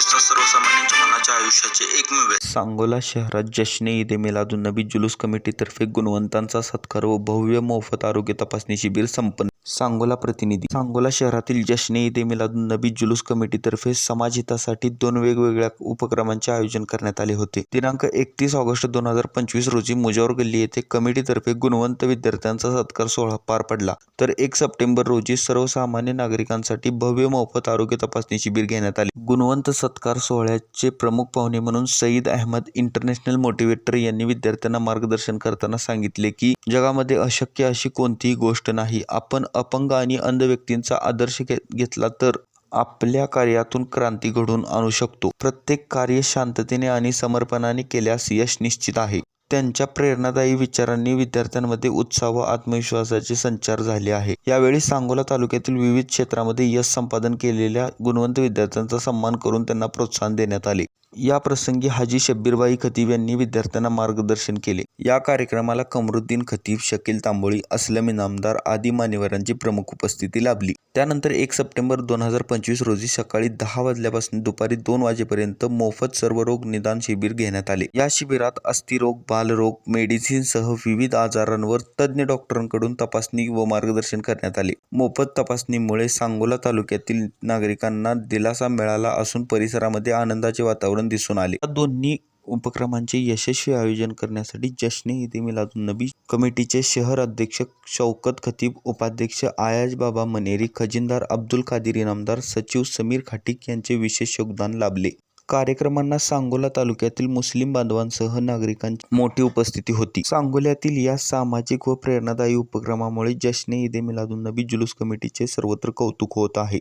चोवीस तास सर्वसामान्यांच्या मनाच्या आयुष्याचे एकमेव सांगोला शहरात जश्ने ईद ए मिलादुन्नबी जुलूस कमिटीतर्फे गुणवंतांचा सत्कार व भव्य मोफत आरोग्य तपासणी शिबिर संपन्न सांगोला प्रतिनिधी. सांगोला शहरातील जश्ने ईद मिलादून नबी जुलूस कमिटीतर्फे समाजहितासाठी दोन वेगवेगळ्या उपक्रमांचे आयोजन करण्यात आले होते. दिनांक एकतीस ऑगस्ट दोन हजार पंचवीस रोजी मुजावर गल्ली येथे कमिटीतर्फे गुणवंत विद्यार्थ्यांचा सत्कार सोहळा पार पडला. तर एक सप्टेंबर रोजी सर्वसामान्य नागरिकांसाठी भव्य मोफत आरोग्य तपासणी शिबिर घेण्यात आले. गुणवंत सत्कार सोहळ्याचे प्रमुख पाहुणे म्हणून सईद अहमद इंटरनॅशनल मोटिवेटर यांनी विद्यार्थ्यांना मार्गदर्शन करताना सांगितले की जगामध्ये अशक्य अशी कोणतीही गोष्ट नाही. आपण अपंग आणि अंध व्यक्तींचा आदर्श घेतला तर आपल्या कार्यातून क्रांती घडवून आणू शकतो. प्रत्येक कार्य शांततेने आणि समर्पणाने केल्यास यश निश्चित आहे. त्यांच्या प्रेरणादायी विचारांनी विद्यार्थ्यांमध्ये उत्साह व आत्मविश्वासाचे संचार झाले आहे. यावेळी सांगोला तालुक्यातील विविध क्षेत्रामध्ये यश संपादन केलेल्या गुणवंत विद्यार्थ्यांचा सन्मान करून त्यांना प्रोत्साहन देण्यात आले. या प्रसंगी हाजी शब्बीरबाई खतीब यांनी विद्यार्थ्यांना मार्गदर्शन केले. या कार्यक्रमाला कमरुद्दीन खतीब शकील तांबोळी असलम इनामदार आदी मान्यवरांची प्रमुख उपस्थिती लाभली. त्यानंतर एक सप्टेंबर दोन हजार पंचवीस रोजी सकाळी दहा वाजल्यापासून दुपारी दोन वाजेपर्यंत मोफत सर्वरोग निदान शिबिर घेण्यात आले. या शिबिरात अस्थिरोग बालरोग मेडिसिनसह विविध आजारांवर तज्ज्ञ डॉक्टरांकडून तपासणी व मार्गदर्शन करण्यात आले. मोफत तपासणीमुळे सांगोला तालुक्यातील नागरिकांना दिलासा मिळाला असून परिसरामध्ये आनंदाचे वातावरण दिसून आले. या दोन्ही उपक्रमांचे यशस्वी आयोजन करण्यासाठी जश्ने ईद मिलादुन नबी कमिटीचे शहर अध्यक्ष शौकत खतीब उपाध्यक्ष आयाज बाबा मनेरी खजिनदार अब्दुल कादिर इनामदार सचिव समीर खाटिक यांचे विशेष योगदान लाभले. कार्यक्रमांना सांगोला तालुक्यातील मुस्लिम बांधवांसह नागरिकांची मोठी उपस्थिती होती. सांगोल्यातील या सामाजिक व प्रेरणादायी उपक्रमामुळे जश्ने ईद मिलादुन नबी जुलूस कमिटीचे सर्वत्र कौतुक होत आहे.